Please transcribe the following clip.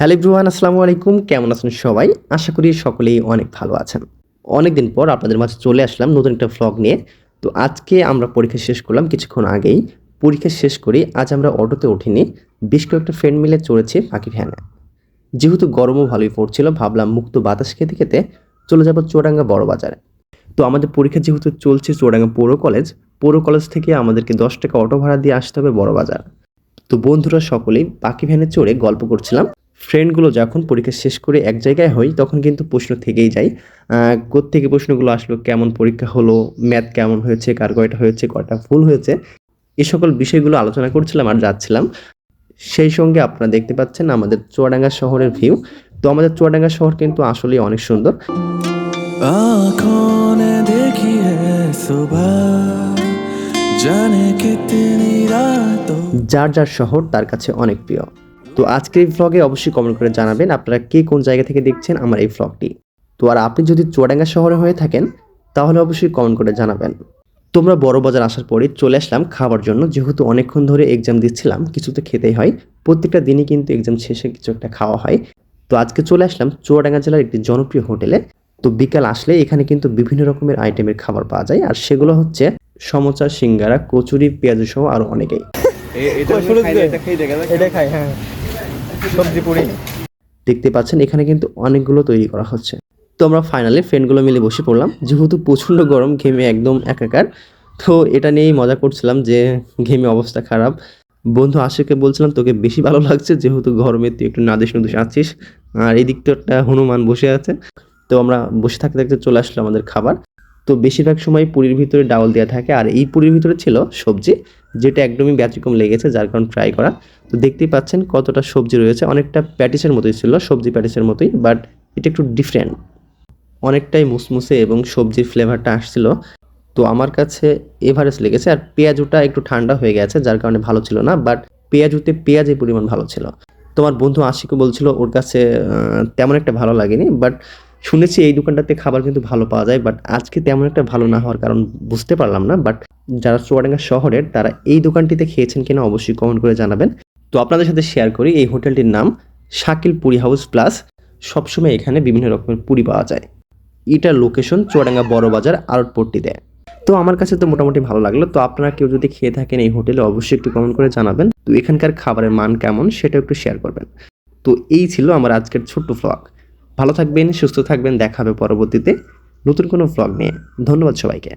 Hello everyone, আসসালামু আলাইকুম। কেমন আছেন সবাই? আশা করি সকলেই অনেক ভালো আছেন। অনেকদিন পর আপনাদের মাঝে চলে আসলাম নতুন একটা ভ্লগ নিয়ে। তো আজকে আমরা পরীক্ষা শেষ করলাম কিছুক্ষণ আগেই। পরীক্ষা শেষ করে আজ আমরা অটোতে উঠিনি। বেশ কয়েকটা ফ্রেন্ড মিলে চড়েছি পাখি ভ্যানে। যেহেতু গরমও ভালোই পড়ছিল, ভাবলাম মুক্ত বাতাস খেতে খেতে চলে যাব চুয়াডাঙ্গা বড় বাজারে। তো আমাদের পরীক্ষা যেহেতু চলছে চুয়াডাঙ্গা পৌর কলেজ পৌর কলেজ থেকে আমাদেরকে দশ টাকা অটো ভাড়া দিয়ে আসতে হবে বড় বাজার। তো বন্ধুরা সকলেই পাখি ভ্যানে চড়ে গল্প করছিলাম। ফ্রেন্ডগুলো যখন পরীক্ষা শেষ করে এক জায়গায় হই তখন কিন্তু প্রশ্ন থেকেই যায় কোত্থেকে প্রশ্নগুলো আসলো কেমন পরীক্ষা হলো ম্যাথ কেমন হয়েছে কার কয়টা হয়েছে কয়টা ভুল হয়েছে এ সকল বিষয়গুলো আলোচনা করছিলাম আর যাচ্ছিলাম। সেই সঙ্গে আপনারা দেখতে পাচ্ছেন আমাদের চুয়াডাঙ্গা শহরের ভিউ তো আমাদের চুয়াডাঙ্গা শহর কিন্তু আসলেই অনেক সুন্দর। যার যার শহর তার কাছে অনেক প্রিয়। তো আজকের এই ভ্লগে অবশ্যই কমেন্ট করে জানাবেন আপনারা কে কোন জায়গা থেকে দেখছেন আমার এই ভ্লগটি তো আর আপনি যদি চুয়াডাঙ্গা শহরে হয়ে থাকেন তাহলে অবশ্যই কমেন্ট করে জানাবেন। তোমরা বড় বাজার আসার পরে চলে আসলাম খাবার জন্য যেহেতু অনেকক্ষণ ধরে এক্সাম দিচ্ছিলাম কিছু তো খেতেই হয়। প্রত্যেকটা দিনই কিন্তু এক্সাম শেষে কিছু একটা খাওয়া হয়। তো আজকে চলে আসলাম চুয়াডাঙ্গা জেলার একটি জনপ্রিয় হোটেলে। তো বিকাল আসলে এখানে কিন্তু বিভিন্ন রকমের আইটেমের খাবার পাওয়া যায় আর সেগুলো হচ্ছে সমোচা সিঙ্গারা কচুরি পেঁয়াজু সহ আরও অনেকেই এটা খাই হ্যাঁ। সবজি পুরি। দেখতে পাচ্ছেন, এখানে কিন্তু অনেকগুলো তৈরি করা হচ্ছে। তো আমরা ফাইনালি ফ্রেন্ডগুলো মিলে বসে পড়লাম। যেহেতু প্রচণ্ড গরম, ঘেমে একদম একাকার, তো এটা নিয়েই মজা করছিলাম যে ঘেমে অবস্থা খারাপ। বন্ধু আশিকে বলছিলাম, তোকে বেশি ভালো লাগছে, যেহেতু গরমে তুই একটু নাদেশ নদুশ আছিস। আর এই তো একটা হনুমান বসে আছে। তো আমরা বসে থাকতে থাকতে চলে আসলো আমাদের খাবার। তো বেশিরভাগ সময় পুরীর ভিতরে ডাউল দেওয়া থাকে, আর এই পুরীর ভিতরে ছিল সবজি। যেটা একদমই ব্যতিক্রম লেগেছে, যার কারণ ট্রাই করা। তো দেখতেই পাচ্ছেন কতটা সবজি রয়েছে। অনেকটা প্যাটিসের মতোই ছিল, সবজি প্যাটিসের মতোই বাট এটা একটু ডিফারেন্ট অনেকটাই মুসমুসে এবং সবজির ফ্লেভারটা আসছিল। তো আমার কাছে এভারেস্ট লেগেছে, আর পেঁয়াজুটা একটু ঠান্ডা হয়ে গেছে, যার কারণে ভালো ছিল না বাট পেঁয়াজুতে পেঁয়াজের পরিমাণ ভালো ছিল। তোমার বন্ধু আশিকও বলছিল, ওর কাছে তেমন একটা ভালো লাগেনি বাট শুনেছি এই দোকানটাতে খাবার কিন্তু ভালো পাওয়া যায় বাট আজকে তেমন একটা ভালো না হওয়ার কারণ বুঝতে পারলাম না বাট যারা চুয়াডাঙ্গা শহরের, তারা এই দোকানটিতে খেয়েছেন কিনা অবশ্যই কমেন্ট করে জানাবেন। তো আপনাদের সাথে শেয়ার করি, এই হোটেলটির নাম শাকিল পুরি হাউস প্লাস সবসময় এখানে বিভিন্ন রকমের পুরি পাওয়া যায়। এটার লোকেশন চুয়াডাঙ্গা বড় বাজার আরটপট্টিতে তো আমার কাছে তো মোটামুটি ভালো লাগল, তো আপনারা কেউ যদি খেয়ে থাকেন এই হোটেলে অবশ্যই একটু কমেন্ট করে জানাবেন। তো এখানকার খাবারের মান কেমন সেটা একটু শেয়ার করবেন। তো এই ছিল আমার আজকের ছোট্ট ভ্লগ ভালো থাকবেন সুস্থ থাকবেন দেখা হবে পরবর্তীতে নতুন কোনো ভ্লগ নিয়ে। ধন্যবাদ সবাইকে।